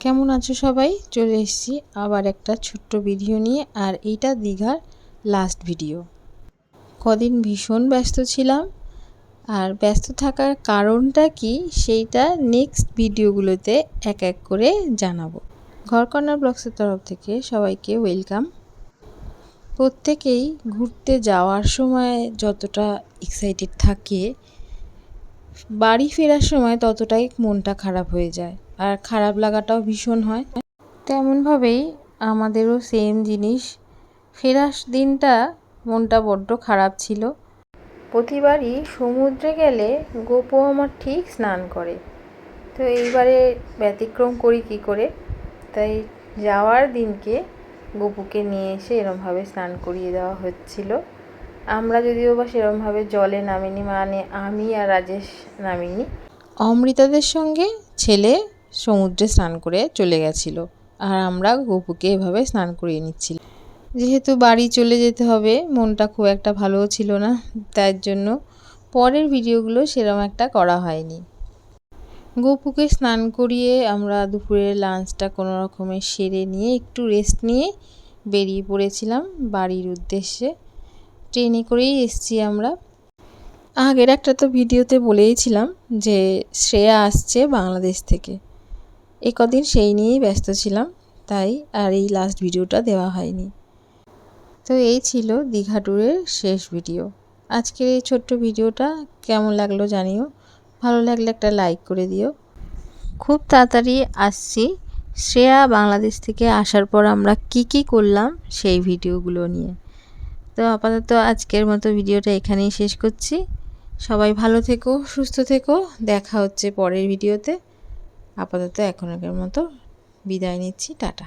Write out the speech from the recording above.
কেমন আছো সবাই? চলে এসেছি আবার একটা ছোট্ট ভিডিও নিয়ে, আর এইটা দীঘার লাস্ট ভিডিও কদিন ভীষণ ব্যস্ত ছিলাম, আর ব্যস্ত থাকার কারণটা কি সেইটা নেক্সট ভিডিওগুলোতে এক এক করে জানাব। ঘরকন্যা ব্লগসের তরফ থেকে সবাইকে ওয়েলকাম প্রত্যেকেই ঘুরতে যাওয়ার সময় যতটা এক্সাইটেড থাকে বাড়ি ফেরার সময় ততটাই মনটা খারাপ হয়ে যায়। আর খারাপ লাগাটাও ভীষণ হয়। তেমনভাবেই আমাদেরও সেম জিনিস। ফেরার দিনটা মনটা বড্ড খারাপ ছিল। প্রতিবারই সমুদ্রে গেলে গোপো আমার ঠিক স্নান করে। তো এইবারে ব্যতিক্রম করি কি করে? তাই যাওয়ার দিনকে গোপুকে নিয়ে এসে এরমভাবে স্নান করিয়ে দেওয়া হচ্ছিল। আমরা যদিও বা সেরমভাবে জলে নামিনি মানে আমি আর রাজেশ নামিনি। অমৃতাদের সঙ্গে ছেলে সমুদ্রে স্নান করে চলে গেছিল আর আমরা গপুকে এভাবে স্নান করিয়ে নিচ্ছিল যেহেতু বাড়ি চলে যেতে হবে, মনটা খুব একটা ভালোও ছিল না তার জন্য পরের ভিডিওগুলো সেরম একটা করা হয়নি। গপুকে স্নান করিয়ে আমরা দুপুরের লাঞ্চটা কোনো রকমে সেরে নিয়ে একটু রেস্ট নিয়ে বেরিয়ে পড়েছিলাম বাড়ির উদ্দেশ্যে। ট্রেনে করেই এসছি আমরা। আগের একটা তো ভিডিওতে বলেইছিলাম যে শ্রেয়া আসছে বাংলাদেশ থেকে। এ কদিন সেই নিয়েই ব্যস্ত ছিলাম, তাই আর এই লাস্ট ভিডিওটা দেওয়া হয়নি। তো এই ছিল দীঘা ট্যুরের শেষ ভিডিও। আজকের এই ছোট্ট ভিডিওটা কেমন লাগল জানিও। ভালো লাগলে একটা লাইক করে দিও। খুব তাড়াতাড়ি আসছি। শ্রেয়া বাংলাদেশ থেকে আসার পর আমরা কি কি করলাম সেই ভিডিওগুলো নিয়ে। তো আপাতত আজকের মতো ভিডিওটা এখানেই শেষ করছি। সবাই ভালো থেকো, সুস্থ থেকো। দেখা হচ্ছে পরের ভিডিওতে। আপাতত এখনকার মতো বিদায় নিচ্ছি, টাটা।